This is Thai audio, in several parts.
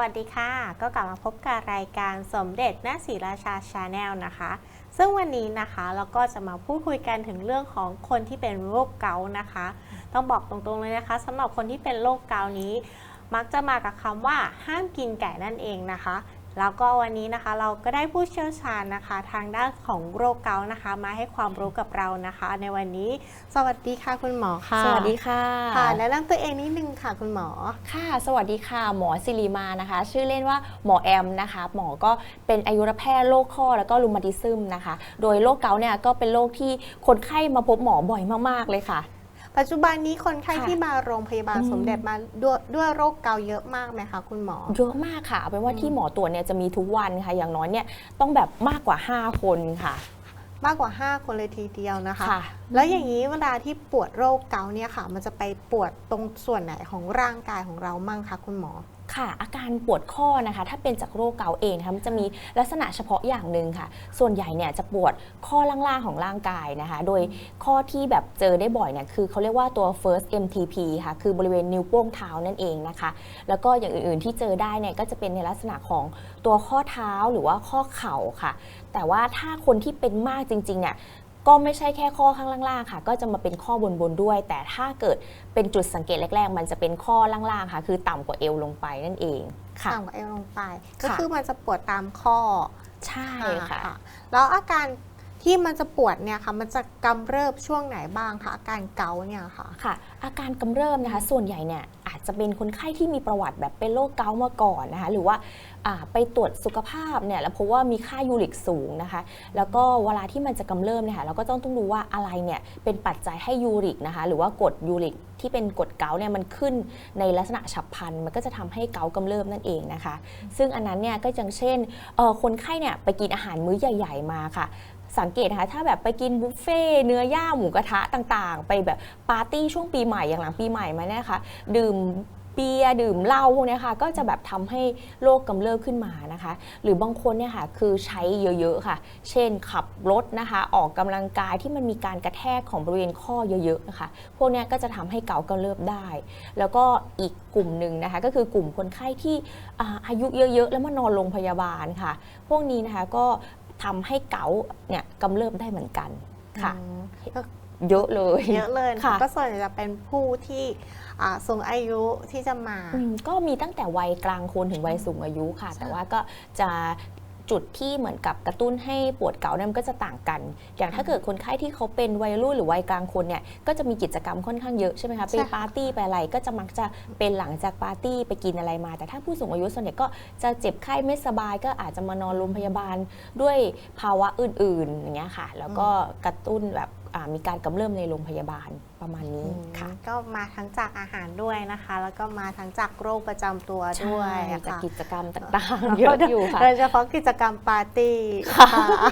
วัสดีค่ะ ก็กลับมาพบกับรายการสมเด็จนาศรีราชาชาแนลนะคะ ซึ่งวันนี้นะคะเราก็จะมาพูดคุยกันถึงเรื่องของคนที่เป็นโรคเกาต์นะคะ ต้องบอกตรงๆเลยนะคะสำหรับคนที่เป็นโรคเกาต์นี้ มักจะมากับคำว่าห้ามกินไก่นั่นเองนะคะ แล้วก็วันนี้นะคะเราก็ได้ผู้เชี่ยวชาญนะคะ ทางด้านของโรคเกาต์นะคะ มาให้ความรู้กับเรานะคะ ในวันนี้สวัสดีค่ะคุณหมอค่ะสวัสดีค่ะค่ะแนะนำตัวเองนิดนึงค่ะคุณหมอค่ะ สวัสดีค่ะ หมอสิริมานะคะ ชื่อเล่นว่าหมอแอมนะคะ หมอก็เป็นอายุรแพทย์โรคข้อแล้วก็รูมาติซึมนะคะ โดยโรคเกาต์เนี่ยก็เป็นโรคที่คนไข้มาพบหมอบ่อยมากๆเลยค่ะ ปัจจุบันนี้คนไข้ค่ะที่มาโรงพยาบาลอืมสมเด็จมาด้วยด้วยโรคเกาต์เยอะมากไหมคะคุณหมอ เยอะมากค่ะเอาเป็นว่าอืมที่หมอตรวจเนี่ยจะมีทุกวันค่ะ อย่างน้อยเนี่ยต้องแบบมากกว่า 5 คนค่ะ มากกว่า 5 คนเลยทีเดียวนะคะค่ะแล้วอย่างนี้เวลาที่ปวดโรคเกาต์เนี่ยค่ะ มันจะไปปวดตรงส่วนไหนของร่างกายของเรามั่งคะคุณหมอ ค่ะอาการปวดข้อนะคะ ถ้าเป็นจากโรคเกาต์เองนะคะมันจะมีลักษณะเฉพาะอย่างหนึ่งค่ะ ส่วนใหญ่เนี่ยจะปวดข้อล่างๆของร่างกายนะคะ โดยข้อที่แบบเจอได้บ่อยเนี่ยคือเขาเรียกว่าตัว first MTP ค่ะ คือบริเวณนิ้วโป้งเท้านั่นเองนะคะ แล้วก็อย่างอื่นๆที่เจอได้เนี่ยก็จะเป็นในลักษณะของตัวข้อเท้าหรือว่าข้อเข่าค่ะ แต่ว่าถ้าคนที่เป็นมากจริงๆเนี่ย ก็ไม่ใช่แค่ข้อข้างล่างๆค่ะ ก็จะมาเป็นข้อบนๆด้วย แต่ถ้าเกิดเป็นจุดสังเกตแรก ๆ มันจะเป็นข้อล่างๆค่ะ คือต่ำกว่าเอวลงไปนั่นเองค่ะต่ำกว่าเอวลงไป ก็ค่ะคือมันจะปวดตามข้อใช่ค่ะอ่าแล้วอาการ ที่มันจะปวดเนี่ยค่ะมันจะกำเริบช่วงไหนบ้างคะอาการเกาเนี่ยค่ะ ค่ะ อาการกำเริบนะคะส่วนใหญ่เนี่ยอาจจะเป็นคนไข้ที่มีประวัติแบบเป็นโรคเกาต์มาก่อนนะคะหรือว่าอ่าไปตรวจสุขภาพเนี่ยแล้วพบว่ามีค่ายูริกสูงนะคะ แล้วก็เวลาที่มันจะกำเริบเนี่ยค่ะเราก็ต้องต้องดูว่าอะไรเนี่ยเป็นปัจจัยให้ยูริกนะคะหรือว่ากรดยูริกที่เป็นกรดเกาต์เนี่ยมันขึ้นในลักษณะฉับพลันมันก็จะทำให้เกาต์กำเริบนั่นเองนะคะ ซึ่งอันนั้นเนี่ยก็อย่างเช่นเอ่อคนไข้เนี่ยไปกินอาหารมื้อใหญ่ ๆมาค่ะ สังเกตนะคะถ้าแบบไปกินบุฟเฟ่เนื้อย่างหมูกระทะต่างๆ ไปแบบปาร์ตี้ช่วงปีใหม่อย่างหลังปีใหม่มาเนี่ยคะดื่มเบียร์ดื่มเหล้าพวกนี้ค่ะก็จะแบบทำให้โรคกำเริบขึ้นมานะคะ หรือบางคนเนี่ยค่ะคือใช้เยอะๆค่ะ เช่นขับรถนะคะ ออกกำลังกายที่มันมีการกระแทกของบริเวณข้อเยอะๆนะคะ พวกนี้ก็จะทำให้เกาต์กำเริบได้ แล้วก็อีกกลุ่มหนึ่งนะคะ ก็คือกลุ่มคนไข้ที่อายุเยอะๆ แล้วมานอนโรงพยาบาลค่ะ พวกนี้นะคะก็ ทำให้เกาต์เนี่ยกำเริบได้เหมือนกันค่ะอืมก็เยอะเลยเยอะเลยนะค่ะก็ส่วนใหญ่จะเป็นผู้ที่อ่าสูงอายุที่จะมาอืมก็มีตั้งแต่วัยกลางคนถึงวัยสูงอายุค่ะ แต่ว่าก็จะ จุดที่เหมือนกับกระตุ้นให้ปวดเก่าเนี่ยมันก็จะต่างกัน อย่างถ้าเกิดคนไข้ที่เขาเป็นวัยรุ่นหรือวัยกลางคนเนี่ยก็จะมีกิจกรรมค่อนข้างเยอะใช่ไหมคะไปใช่ค่ะปาร์ตี้ไปอะไรก็จะมักจะเป็นหลังจากปาร์ตี้ไปกินอะไรมา แต่ถ้าผู้สูงอายุส่วนใหญ่ก็จะเจ็บไข้ไม่สบาย ก็อาจจะมานอนโรงพยาบาลด้วยภาวะอื่นๆอย่างเงี้ยค่ะ แล้วก็กระตุ้นแบบอ่า มีการกำเริบในโรงพยาบาลประมาณนี้อืมค่ะ ก็มาทั้งจากอาหารด้วยนะคะ แล้วก็มาทั้งจากโรคประจำตัวด้วยใช่จากค่ะกิจกรรมต่างๆเยอะอยู่ค่ะโดยเฉพาะกิจกรรมปาร์ตี้ค่ะ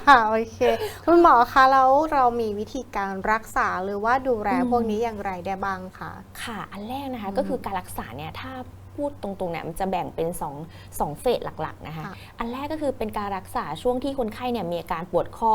ค่ะโอเคคุณหมอคะแล้วเรามีวิธีการรักษาหรือว่าดูแลอืมพวกนี้อย่างไรได้บ้างคะค่ะ อันแรกนะคะอืมก็คือการรักษาเนี่ยถ้า พูดตรงๆเนี่ยมันจะแบ่งเป็น2องสองเฟสหลักๆนะคะค่ะอันแรกก็คือเป็นการรักษาช่วงที่คนไข้เนี่ยมีอาการปวดข้อ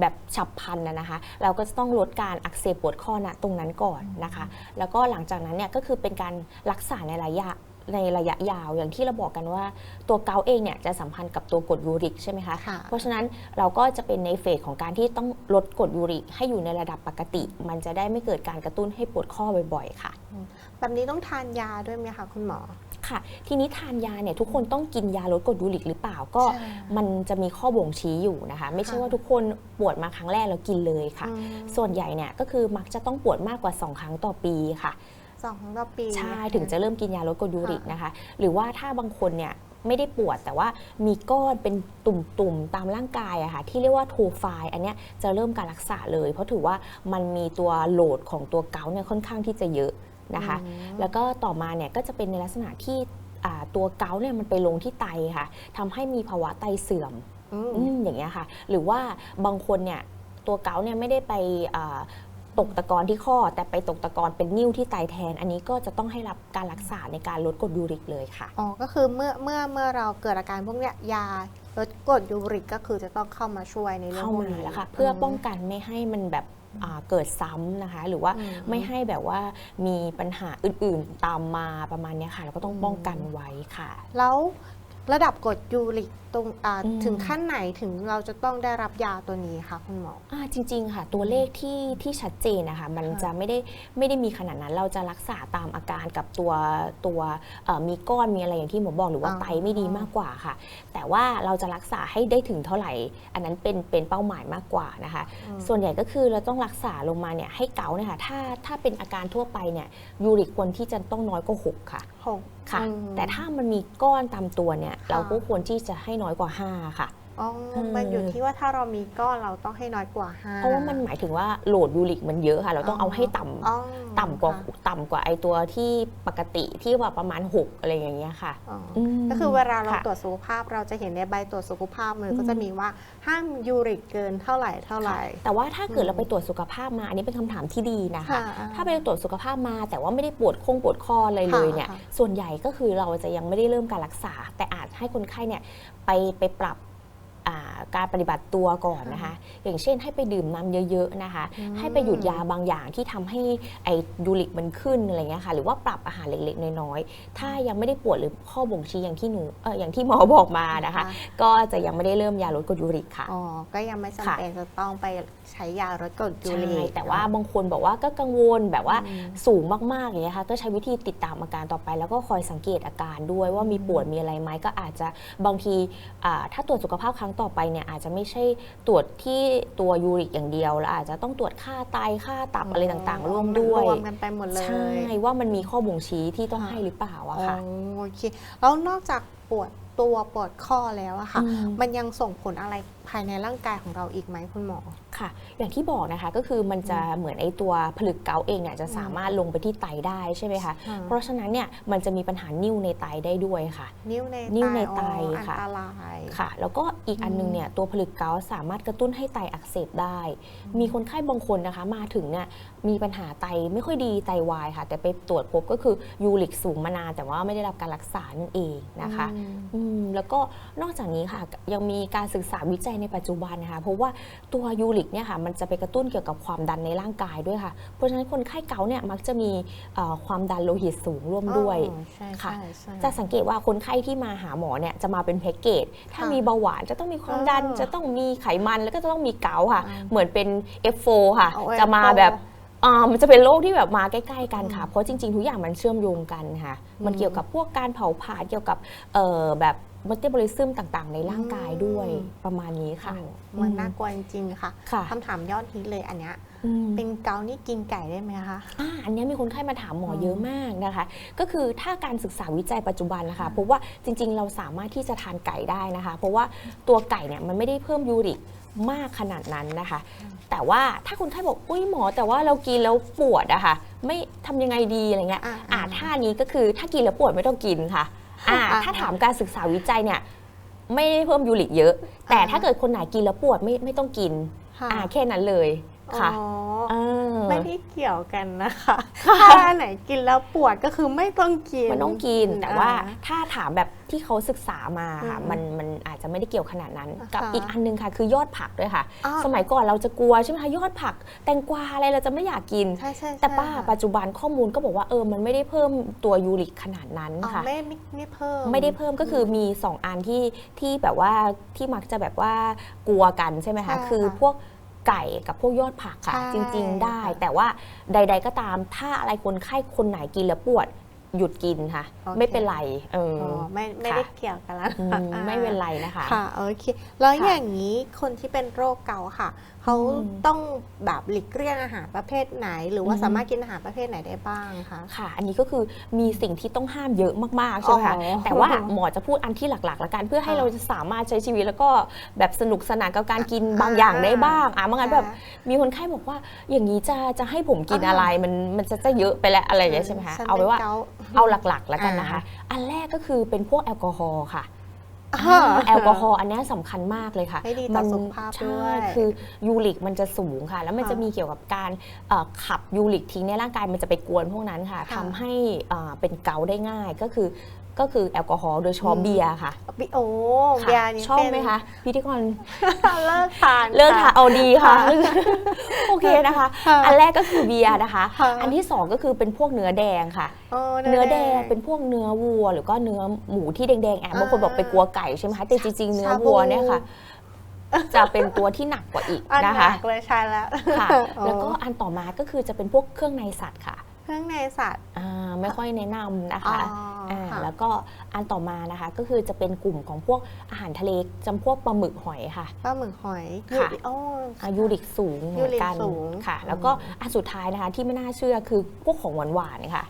แบบฉับพลันนะนะคะ เราก็จะต้องลดการอักเสบปวดข้อณตรงนั้นก่อนนะคะ แล้วก็หลังจากนั้นเนี่ยก็คือเป็นการรักษาในระยะ ในระยะยาวอย่างที่เราบอกกันว่า ตัวเกาต์เองเนี่ยจะสัมพันธ์กับตัวกรดยูริกใช่ไหมคะค่ะเพราะฉะนั้นเราก็จะเป็นในเฟสของการที่ต้องลดกรดยูริกให้อยู่ในระดับปกติ มันจะได้ไม่เกิดการกระตุ้นให้ปวดข้อบ่อยๆ ค่ะ แบบนี้ต้องทานยาด้วยไหมคะคุณหมอค่ะทีนี้ทานยาเนี่ยทุกคนต้องกินยาลดกรดยูริกหรือเปล่าก็ใช่มันจะมีข้อบ่งชี้อยู่นะคะ ไม่ใช่ค่ะว่าทุกคนปวดมาครั้งแรกแล้วกินเลยค่ะอืมส่วนใหญ่เนี่ยก็คือมักจะต้องปวดมากกว่า 2 ครั้งต่อปีค่ะ สองครั้งต่อปีใช่นคถึงจะเริ่มกินยาลดกรดยูริกค่ะนะคะ หรือว่าถ้าบางคนเนี่ยไม่ได้ปวดแต่ว่ามีก้อนเป็นตุ่มๆตามร่างกายอะค่ะที่เรียกว่าโทไฟอันเนี้ยจะเริ่มการรักษาเลย เพราะถือว่ามันมีตัวโหลดของตัวเกาต์เนี่ยค่อนข้างที่จะเยอะนะคะอืมแล้วก็ต่อมาเนี่ยก็จะเป็นในลักษณะที่อ่าตัวเกาต์เนี่ยมันไปลงที่ไตค่ะทำให้มีภาวะไตเสื่อมอืมอืมอย่างเงี้ยค่ะ หรือว่าบางคนเนี่ยตัวเกาต์เนี่ยไม่ได้ไปอ่า ตกตะกอนที่ข้อ แต่ไปตกตะกอนเป็นนิ่วที่ไตแทน อันนี้ก็จะต้องให้รับการรักษาในการลดกรดยูริกเลยค่ะ อ๋อ ก็คือเมื่อเมื่อเมื่อเราเกิดอาการพวกเนี้ยยาลดกรดยูริกก็คือจะต้องเข้ามาช่วยในเรื่องเข้าพวกมานี้แล้วค่ะ เพื่อป้องกันไม่ให้มันแบบอ่าเกิดซ้ำนะคะ หรือว่าอืมไม่ให้แบบว่ามีปัญหาอื่นๆตามมาประมาณเนี้ยค่ะ เราก็ต้องอืมป้องกันไว้ค่ะ แล้วระดับกรดยูริก ตรงอ่าอืม ถึงขั้นไหนถึงเราจะต้องได้รับยาตัวนี้คะคุณหมอ อ่าจริงๆ ค่ะ ตัวเลขที่ที่ชัดเจนนะคะมันค่ะจะไม่ได้ไม่ได้มีขนาดนั้น เราจะรักษาตามอาการกับตัวตัวเอ่อมีก้อนมีอะไรอย่างที่หมอบอกหรือว่าอ๋อไตไม่ดีมากกว่าค่ะ แต่ว่าเราจะรักษาให้ได้ถึงเท่าไหร่ อันนั้นเป็นเป็นเป้าหมายมากกว่านะคะ อืม ส่วนใหญ่ก็คือเราต้องรักษาลงมาเนี่ยให้เกาเนี่ยค่ะถ้าถ้าเป็นอาการทั่วไปเนี่ยยูริกควรที่จะต้องน้อยกว่า6ค่ะหกค่ะ อืม แต่ถ้ามันมีก้อนตามตัวเนี่ยค่ะเราก็ควรที่จะให้น้อยกว่า 5 ค่ะ อ๋อเออมันอยู่ที่ว่าถ้าเรามีก้อนเราต้องให้น้อยกว่าห้า เพราะว่ามันหมายถึงว่าโหลดยูริกมันเยอะค่ะ เราต้องเอาให้ต่ำอ๋อต่ำกว่าค่ะต่ำกว่าไอตัวที่ปกติที่ว่าประมาณ 6 อะไรอย่างเงี้ยค่ะ อ๋ออมก็คือเวลาเราค่ะตรวจสุขภาพเราจะเห็นในใบตรวจสุขภาพมันก็อืม จะมีว่าห้ามยูริกเกินเท่าไหร่เท่าไหร่ แต่ว่าถ้าเกิดอืม เราไปตรวจสุขภาพมา อันนี้เป็นคำถามที่ดีนะคะค่ะถ้าไปตรวจสุขภาพมาแต่ว่าไม่ได้ปวดคงปวดคออะไรเลยเนี่ยค่ะส่วนใหญ่ก็คือเราจะยังไม่ได้เริ่มการรักษา แต่อาจให้คนไข้เนี่ยไปไปปรับ อ่า การปฏิบัติตัวก่อนนะคะ อย่างเช่นให้ไปดื่มน้ำเยอะๆนะคะอืมให้ไปหยุดยาบางอย่างที่ทำให้ไอยูริกมันขึ้นอะไรเงี้ยค่ะ หรือว่าปรับอาหารเล็กๆ น้อยๆ ถ้ายังไม่ได้ปวดหรือข้อบ่งชี้อย่างที่หนูเอออย่างที่หมอบอกมานะคะ ก็จะยังไม่ได้เริ่มยาลดกรดยูริกค่ะอ๋อก็ยังไม่จำค่ะเป็นจะต้องไปใช้ยาลดกรดยูใช่ริกแต่ว่าบางคนบอกว่าก็กังวลแบบว่าอืมสูงมากๆอย่างเงี้ยค่ะก็ใช้วิธีติดตามอาการต่อไป แล้วก็คอยสังเกตอาการด้วยว่ามีปวดมีอะไรไหมก็อาจจะบางทีอ่าถ้าตรวจสุขภาพครั้งต่อไปเนี่ยอาจจะไม่ใช่ตรวจที่ตัวยูริกอย่างเดียวแล้วอาจจะต้องตรวจค่าไตค่าตับอะไรต่างๆร่วมด้วยรวมกันไปหมดเลยใช่ว่ามันมีข้อบ่งชี้ที่ต้องค่ะให้หรือเปล่าอะอ๋อค่ะโอเคแล้วนอกจากปวดตัวปวดข้อแล้วอะค่ะอืมมันยังส่งผลอะไรภายในร่างกายของเราอีกไหมคุณหมอ ค่ะ อย่างที่บอกนะคะก็คือมันจะเหมือนไอตัวผลึกเกาต์เองเนี่ยจะสามารถลงไปที่ไตได้ใช่ไหมคะอืมเพราะฉะนั้นเนี่ยมันจะมีปัญหานิ่วในไตได้ด้วยค่ะ นิ้วในนิ้วในไตอ๋อค่ะอันตรายค่ะ แล้วก็อีกอันนึงเนี่ยตัวผลึกเกาต์สามารถกระตุ้นให้ไตอักเสบได้ มีคนไข้บางคนนะคะมาถึงเนี่ยมีปัญหาไตไม่ค่อยดีไตวายค่ะ แต่ไปตรวจพบก็คือยูริกสูงมานานแต่ว่าไม่ได้รับการรักษานั่นเองนะคะอืมอืมแล้วก็นอกจากนี้ค่ะยังมีการศึกษาวิจัยในปัจจุบันนะคะเพราะว่าตัวยูริกเนี่ยค่ะมันจะไปกระตุ้นเกี่ยวกับความดันในร่างกายด้วยค่ะ เพราะฉะนั้นคนไข้เกาต์เนี่ยมักจะมีเอ่อความดันโลหิตสูงร่วมด้วยอ๋อใช่ค่ะ ใช่ใช่ จะสังเกตว่าคนไข้ที่มาหาหมอเนี่ยจะมาเป็นแพ็กเกจ ถ้าค่ะมีเบาหวานจะต้องมีความดัน อ่าจะต้องมีไขมันแล้วก็จะต้องมีเกาต์ค่ะ อ่าเหมือนเป็น F4 ค่ะ เอาจะมา F4 แบบอ่ามันจะเป็นโรคที่แบบมาใกล้ ๆ กันค่ะอืมเพราะจริง ๆ ทุกอย่างมันเชื่อมโยงกันค่ะ มันอืมเกี่ยวกับพวกการเผาผลาญเกี่ยวกับเอ่อแบบ ม e ต a บ o ลิซึมต่างๆ ในร่างกายด้วยอืมประมาณนี้ค่ะโอ้มันน่ากลัวจริงๆค่ะค่ะคำถามยอดฮิตเลยอันเนี้ยอืมเป็นเกานี่กินไก่ได้ไหมคะอ่าอันเนี้ยมีคนไข้มาถามหมออืมเยอะมากนะคะ ก็คือถ้าการศึกษาวิจัยปัจจุบันนะคะค่ะพบว่าจริงๆ เราสามารถที่จะทานไก่ได้นะคะ เพราะว่าตัวไก่เนี่ยมันไม่ได้เพิ่มยูริกมากขนาดนั้นนะคะ แต่ว่าถ้าคนไข้บอกอุ้ยหมอ แต่ว่าเรากินแล้วปวดอะค่ะไม่ทำยังไงดีอะไรเงี้ยอ่าอ่าท่านี้ก็คือถ้ากินแล้วปวดไม่ต้องกินค่ะอ่า อ่าถ้าถามการศึกษาวิจัยเนี่ยไม่ได้เพิ่มยูริกเยอะ แต่อ่าถ้าเกิดคนไหนกินแล้วปวดไม่ไม่ต้องกินค่ะอ่าแค่นั้นเลยค่ะอ๋อเออ ไม่ได้เกี่ยวกันนะคะ ถ้าอันไหนกินแล้วปวดก็คือไม่ต้องกิน มันต้องกิน แต่ว่าอ่ถ้าถามแบบที่เขาศึกษามาค่ะอืมมันมันอาจจะไม่ได้เกี่ยวขนาดนั้นอ่ากับค่ะอีกอันนึงค่ะ คือยอดผักด้วยค่ะอ้าวสมัยก่อนเราจะกลัวใช่ไหมคะยอดผัก แตงกวาอะไรเราจะไม่อยากกินใช่ใช่แต่ป้าใช่ค่ะปัจจุบันข้อมูลก็บอกว่าเออมันไม่ได้เพิ่มตัวยูริกขนาดนั้นอ๋อค่ะไม่ไม่ไม่เพิ่มไม่ได้เพิ่มก็คือมี 2 อันที่ที่แบบว่าที่มักจะแบบว่ากลัวกันใช่ไหมคะใช่คือค่ะพวก ไก่กับพวกยอดผักค่ะ ใช่ จริง ๆ ได้ค่ะแต่ว่าใด ๆ ก็ตามถ้าอะไรคนไข้คนไหนกินแล้วปวด หยุดกินค่ะ โอเค ไม่เป็นไรเอออ๋ออไม่ไม่ค่ะได้เกี่ยวกันแล้วอืมไม่เป็นไรนะคะ ค่ะโอเคแล้วค่ะ อย่างนี้คนที่เป็นโรคเกาต์ค่ะ เขาอืมต้องแบบหลีกเลี่ยงอาหารประเภทไหน หรือว่าอืมสามารถกินอาหารประเภทไหนได้บ้างคะค่ะ อันนี้ก็คือมีสิ่งที่ต้องห้ามเยอะมากๆใช่ไหมคะอ๋อแต่ว่าหมอจะพูดอันที่หลักๆละกัน เพื่อให้ค่ะเราจะสามารถใช้ชีวิตแล้วก็แบบสนุกสนานกับการกินอ่าบางอย่างได้บ้างอะเมื่องั้นแบบค่ะมีคนไข้บอกว่าอย่างนี้จะจะให้ผมกินอ่าอะไรมันมันจะจะเยอะไปแล้วอะไรอย่างเงี้ยใช่ไหมคะฉันเอาไว้ว่ากต์เอาหลักๆแล้วกันอ่านนะคะ อันแรกก็คือเป็นพวกแอลกอฮอล์ค่ะอ่า แอลกอฮอล์อันเนี้ยสำคัญมากเลยค่ะให้ดีต่อสุขภาพใช่ด้วยคือยูริกมันจะสูงค่ะ แล้วมันค่ะจะมีเกี่ยวกับการเอ่อขับยูริกทิ้งในร่างกายมันจะไปกวนพวกนั้นค่ะค่ะทำให้เอ่อเป็นเกาต์ได้ง่ายก็คือ ก็คือแอลกอฮอล์โดยเฉพาะอืมเบียร์ค่ะบิโอ้ค่ะเบียร์นี่ชอบเป็นไหมคะพิธีกรเลิกทานเลิกทานค่ะเอาดีค่ะค่ะโอเคนะคะค่ะอันแรกก็คือเบียร์นะคะค่ะอันที่สองก็คือเป็นพวกเนื้อแดงค่ะโอ้เนื้อแดงเป็นพวกเนื้อวัว หรือก็เนื้อหมูที่แดงๆแอบบางคนบอกไปกลัวไก่ใช่ไหมคะแต่จริงๆเนื้อวัวเนี่ยค่ะจะเป็นตัวที่หนักกว่าอีกอันนะหนัคะกเลยใช่แล้วค่ะโอ้แล้วก็อันต่อมาก็คือจะเป็นพวกเครื่องในสัตว์ค่ะ เครื่องในสัตว์ อ่าไม่ค่อยแนะนำนะคะอ๋ออ่าค่ะ แล้วก็อันต่อมานะคะก็คือจะเป็นกลุ่มของพวกอาหารทะเลจำพวกปลาหมึกหอยค่ะ ปลาหมึกหอยค่ะ ยูริโอ้อายูริกสูงเหมือนกันยูริกสูงค่ะ แล้วก็อันสุดท้ายนะคะที่ไม่น่าเชื่อคือพวกของหวานๆค่ะ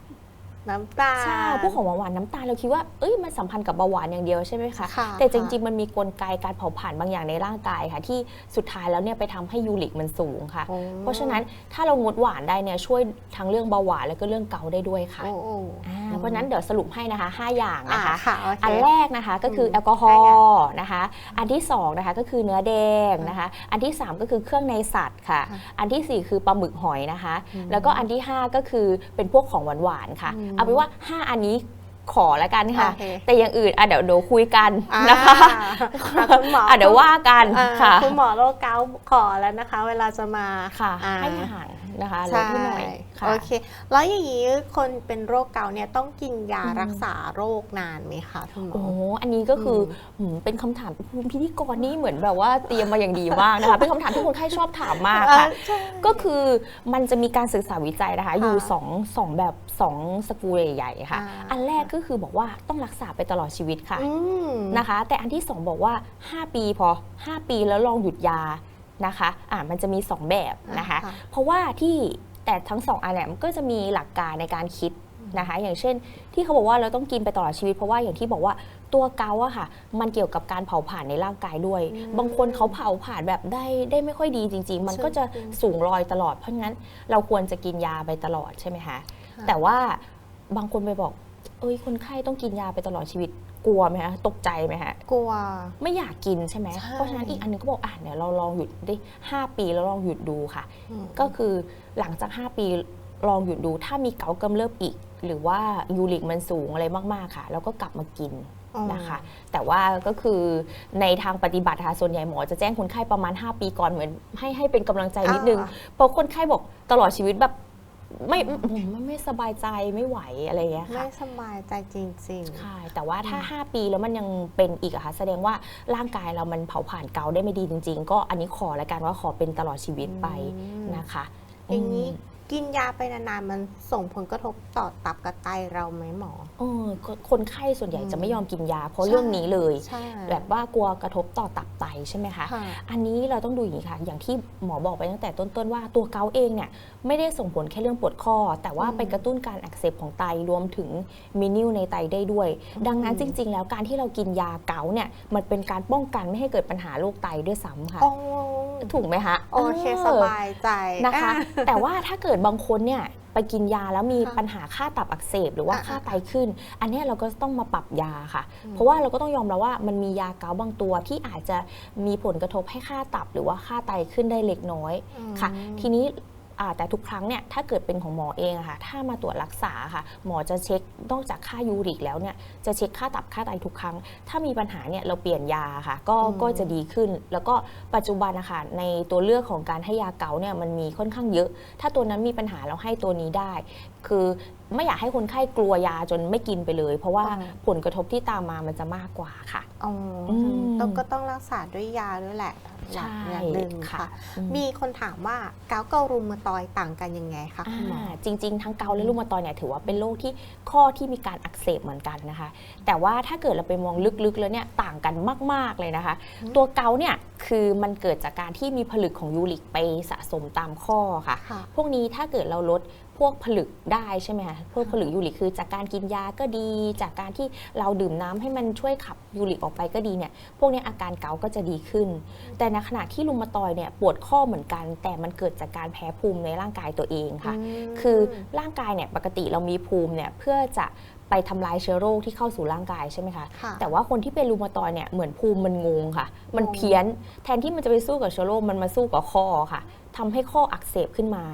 น้ำตาล ใช่พวกของหวานๆน้ำตาลเราคิดว่าเอ้ยมันสัมพันธ์กับเบาหวานอย่างเดียวใช่ไหมคะค่ะแต่จริงๆมันมีกลไกการเผาผลาญบางอย่างในร่างกายค่ะ ที่สุดท้ายแล้วเนี่ยไปทำให้ยูริกมันสูงค่ะ โอ้ เพราะฉะนั้นถ้าเรางดหวานได้เนี่ยช่วยทั้งเรื่องเบาหวานแล้วก็เรื่องเกาต์ได้ด้วยค่ะโอ้โอ้อ่าเพราะฉะนั้นเดี๋ยวสรุปให้นะคะห้าอย่างอ่านะคะ ค่ะโอเค อันแรกนะคะก็คือมแอลกอฮอล์นะคะ อันที่สองนะคะก็คือเนื้อแดงนะคะ อันที่สามก็คือเครื่องในสัตว์ค่ะค่ะอันที่สี่คือปลาหมึกหอยนะคะอืมแล้วก็อันที่ห้าก็คือเป็นพวกของหวานๆค่ะ อืมเอาเป็นว่าห้าอันนี้ขอแล้วกันค่ะ โอเคแต่อย่างอื่นอะเดี๋ยวเดี๋ยวคุยกันอ่านะคะอ่าคุณหมออะเดี๋ยวว่ากันอ่าค่ะ คุณหมอโรคเกาต์ขอแล้วนะคะ เวลาจะมาค่ะ อ่า ให้อาหาร นะคะลใช่ดให้หน่อยค่ะโอเค แล้วอย่างนี้คนเป็นโรคเกาต์เนี่ยต้องกินยาอืมรักษาโรคนานไหมคะคุณหมอโอ้อันนี้ก็คืออหืมเป็นคำถามคุณพิธีกรนี่เหมือนแบบว่าเตรียมมาอย่างดีมากนะคะเป็นคำถามที่คนไข้ชอบถามมากค่ะเออใช่ก็คือมันจะมีการศึกษาวิจัยนะคะค่ะอยู่สองสองแบบสองสกูลใหญ่ๆค่ะอ่าอันแรกก็คือบอกว่าต้องรักษาไปตลอดชีวิตค่ะอืมนะคะ แต่อันที่สองบอกว่า 5 ปีพอ 5 ปีแล้วลองหยุดยา นะคะอ่ามันจะมี 2 แบบนะคะอ่าค่ะเพราะว่าที่แต่ทั้งสองอันเนี่ยมันก็จะมีหลักการในการคิดนะคะ อย่างเช่นที่เขาบอกว่าเราต้องกินไปตลอดชีวิตเพราะว่าอย่างที่บอกว่าตัวเกาต์อะค่ะ มันเกี่ยวกับการเผาผลาญในร่างกายด้วยอืมบางคนเขาเผาผลาญแบบได้ได้ไม่ค่อยดีจริง ๆ มันก็จะจริงสูงรอยตลอดเพราะงั้นเราควรจะกินยาไปตลอดใช่ไหมคะค่ะแต่ว่าบางคนไปบอก เอ้ยคนไข้ต้องกินยาไปตลอดชีวิตกลัวไหมคะตกใจไหมคะกลัว ไม่อยากกินใช่ไหมใช่ เพราะฉะนั้นอีกอันหนึงก็บอกอะเดี๋ยวเราลองหยุดได้5ปีแล้วลองหยุดดูค่ะ อืมก็คือหลังจาก 5 ปีลองหยุดดูถ้ามีเกาต์กำเริบอีก หรือว่ายูริกมันสูงอะไรมากๆค่ะ แล้วก็กลับมากินอ๋อนะคะ แต่ว่าก็คือในทางปฏิบัติค่ะส่วนใหญ่หมอจะแจ้งคนไข้ประมาณ 5 ปีก่อนเหมือนให้ให้เป็นกำลังใจนิดนึงอ่า เพราะคนไข้บอกตลอดชีวิตแบบ ไม่ผมไม่ไม่สบายใจไม่ไหวอะไรอย่างเงี้ยค่ะไม่สบายใจจริงใช่แต่ว่าถ้า 5 ปีแล้วมันยังเป็นอีกอะคะแสดงว่าร่างกายเรามันเผาผ่านเกาได้ไม่ดีจริง ๆ ก็อันนี้ขอแล้วกันว่าขอเป็นตลอดชีวิตไปอืมนะคะๆอย่างนี้นี้ กินยาไปนานๆมันส่งผลกระทบต่อตับกับไตเราไหมหมอ เออก็คนไข้ส่วนใหญ่อืมจะไม่ยอมกินยา เพราะใช่เรื่องนี้เลย ใช่ แบบว่ากลัวกระทบต่อตับไตใช่ไหมคะ ค่ะ อันนี้เราต้องดูอย่างนี้ค่ะ อย่างที่หมอบอกไปตั้งแต่ต้นๆว่าตัวเกาต์เองเนี่ยไม่ได้ส่งผลแค่เรื่องปวดข้อ แต่ว่าอืมไปกระตุ้นการอักเสบของไตรวมถึงมีนิ่วในไตได้ด้วย ดังนั้นอืจมริง ๆ แล้วการที่เรากินยาเกาต์เนี่ยมันเป็นการป้องกันไม่ให้เกิดปัญหาโรคไตด้วยซ้ำค่ะ โอ้ ถูกไหมคะโอเคออสบายใจนะคะอ่แต่ว่าถ้าเกิดบางคนเนี่ยไปกินยาแล้วมีค่ะปัญหาค่าตับอักเสบหรือว่าอ่าค่าไตขึ้น อันเนี้ยเราก็ต้องมาปรับยาค่ะอืมเพราะว่าเราก็ต้องยอมรับว่ามันมียาเกาต์บางตัวที่อาจจะมีผลกระทบให้ค่าตับหรือว่าค่าไตขึ้นได้เล็กน้อยค่ะอืมทีนี้อ่า แต่ทุกครั้งเนี่ยถ้าเกิดเป็นของหมอเองอะค่ะถ้ามาตรวจรักษาค่ะ หมอจะเช็คนอกจากค่ายูริกแล้วเนี่ยจะเช็คค่าตับค่าไตทุกครั้ง ถ้ามีปัญหาเนี่ยเราเปลี่ยนยาค่ะก็อืมก็จะดีขึ้น แล้วก็ปัจจุบันนะคะในตัวเลือกของการให้ยาเกาต์เนี่ยมันมีค่อนข้างเยอะ ถ้าตัวนั้นมีปัญหาเราให้ตัวนี้ได้ คือไม่อยากให้คนไข้กลัวยาจนไม่กินไปเลย เพราะว่าอ๋อผลกระทบที่ตามมามันจะมากกว่าค่ะอ๋ออมต้องก็ต้องรักษาด้วยยาด้วยแหละใช่อย่างหนึ่งค่ะค่ะอืมมีคนถามว่าเกาต์กับรุมาตอยด์ต่างกันยังไงคะคุณหมออ่าจริง ๆ ทั้งเกาต์และรูมาตอยด์เนี่ยถือว่าเป็นโรคที่ข้อที่มีการอักเสบเหมือนกันนะคะ แต่ว่าถ้าเกิดเราไปมองลึกๆแล้วเนี่ยต่างกันมาก ๆเลยนะคะอืมตัวเกาต์เนี่ยคือมันเกิดจากการที่มีผลึกของยูริกไปสะสมตามข้อค่ะค่ะพวกนี้ถ้าเกิดเราลดพวกผลึกได้ใช่ไหมคะพวกผลึกยูริกคือ จากการกินยาก็ดี จากการที่เราดื่มน้ำให้มันช่วยขับยูริกออกไปก็ดีเนี่ยพวกเนี้ยอาการเกาต์ก็จะดีขึ้น แต่ในขณะที่รูมาตอยด์เนี่ยปวดข้อเหมือนกัน แต่มันเกิดจากการแพ้ภูมิในร่างกายตัวเองค่ะมคือร่างกายเนี่ยปกติเรามีภูมิเนี่ยเพื่อจะไปทำลายเชื้อโรคที่เข้าสู่ร่างกายใช่ไหมคะค่ะแต่ว่าคนที่เป็นรูมาตอยด์เนี่ยเหมือนภูมิมันงงค่ะ มันงงเพี้ยน แทนที่มันจะไปสู้กับเชื้อโรคมันมาสู้กับข้อค่ะ ทำให้ข้ออักเสบขึ้นมา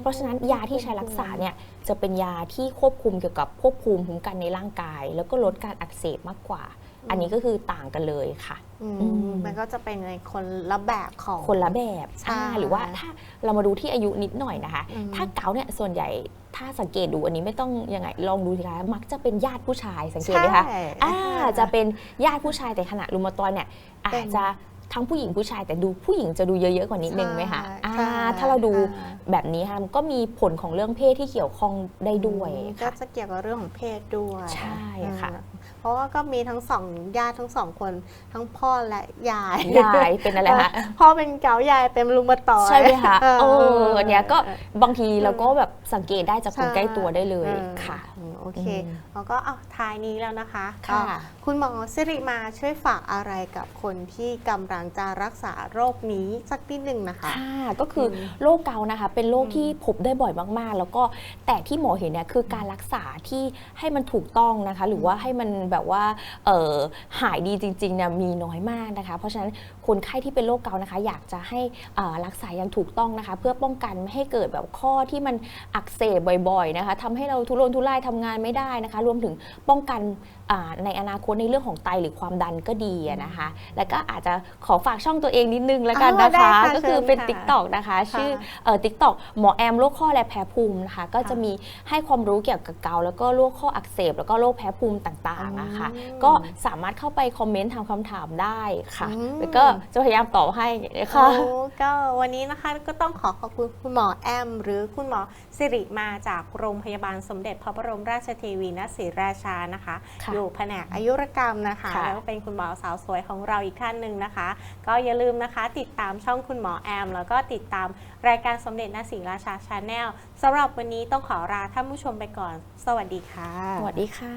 เพราะฉะนั้นยาที่ใช้รักษาเนี่ยจะเป็นยาที่ควบคุมเกี่ยวกับพวกภูมิคุ้มกันในร่างกาย แล้วก็ลดการอักเสบมากกว่า อันนี้ก็คือต่างกันเลยค่ะอืมอืมมันก็จะเป็นในคนละแบบของคนละแบบใช่อ่าหรือว่าถ้าเรามาดูที่อายุนิดหน่อยนะคะอืมถ้าเกาต์เนี่ยส่วนใหญ่ถ้าสังเกตดูอันนี้ไม่ต้องยังไงลองดูสิคะมักจะเป็นญาติผู้ชายสังเกตไหมคะใช่อ่าจะเป็นญาติผู้ชายแต่ขณะรูมาตอยเนี่ยอาเป็จนจะ ทั้งผู้หญิงผู้ชายแต่ดูผู้หญิงจะดูเยอะๆกว่านิดนึงไหมคะใช่อ่าใช่ถ้าเราดูอ่าแบบนี้ค่ะมันก็มีผลของเรื่องเพศที่เกี่ยวข้องได้ด้วยอืมก็ค่ะจะเกี่ยวกับเรื่องของเพศด้วย ใช่ค่ะอืมเพราะว่าก็มีทั้งสองญาติทั้งสองคน ทั้งพ่อและยายยายเป็นอะไรคะพ่อเป็นเกายายเป็นลุงมาต่อยใช่ไหมคะเออเอออันเนี้ยก็เออบางทีเราก็แบบสังเกตได้จากคนใช่ใกล้ตัวได้เลยเออค่ะอืมโอเคอืมแล้วก็เอาท้ายนี้แล้วนะคะ ค่ะก็คุณหมอสิริมาช่วยฝากอะไรกับคนที่กำลังจะรักษาโรคนี้สักนิดหนึ่งนะคะ ค่ะก็คืออมโรคเกาต์นะคะ เป็นโรคอืมที่พบได้บ่อยมากๆ แล้วก็แต่ที่หมอเห็นเนี่ยคือการรักษาที่ให้มันถูกต้องนะคะ หรือว่าให้มันแบบว่าเอ่อหายดีจริงๆเนี่ยมีน้อยมากนะคะ เพราะฉะนั้นคนไข้ที่เป็นโรคเกาต์นะคะ อยากจะให้เอ่อรักษาอย่างถูกต้องนะคะ เพื่อป้องกันไม่ให้เกิดแบบข้อที่มันอักเสบบ่อย ๆ นะคะทำให้เราทุรนทุรายทำงานไม่ได้นะคะ รวมถึงป้องกันอ่า ในอนาคตในเรื่องของไตหรือความดันก็ดีอะนะคะ แล้วก็อาจจะขอฝากช่องตัวเองนิดนึงแล้วกันอ๋อนะได้คะค่ะก็คือเชิญเป็นค่ะ TikTok นะคะ ชื่อค่ะเอ่อ TikTok หมอแอมโรคข้อและแพ้ภูมินะคะ ก็จะมีให้ความรู้เกี่ยวกับเกาต์แล้วก็โรคข้ออักเสบ แล้วก็โรคแพ้ภูมิต่างๆนะคะอืมก็สามารถเข้าไปคอมเมนต์ทำคำถามได้ค่ะอืมแล้วก็จะพยายามตอบให้ค่ะโอ้ก็วันนี้นะคะก็ต้องขอขอบคุณคุณหมอแอม หรือคุณหมอสิริมาจากโรงพยาบาลสมเด็จพระบรมราชเทวีณศรีราชานะคะค่ะอยู่แผนกอายุรกรรมนะคะ ค่ะ แล้วก็เป็นคุณหมอสาวสวยของเราอีกท่านหนึ่งนะคะ ก็อย่าลืมนะคะ ติดตามช่องคุณหมอแอม แล้วก็ติดตามรายการสมเด็จนศรีราชาชาแนลสำหรับวันนี้ต้องขอลาท่านผู้ชมไปก่อน สวัสดีค่ะ สวัสดีค่ะ